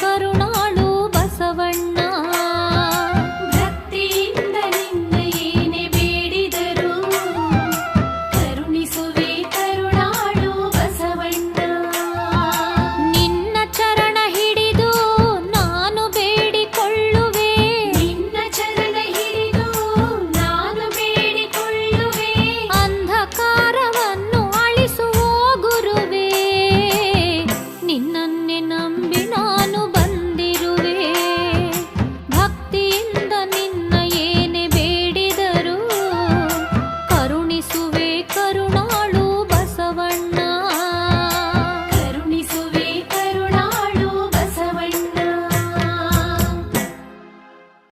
కరుణ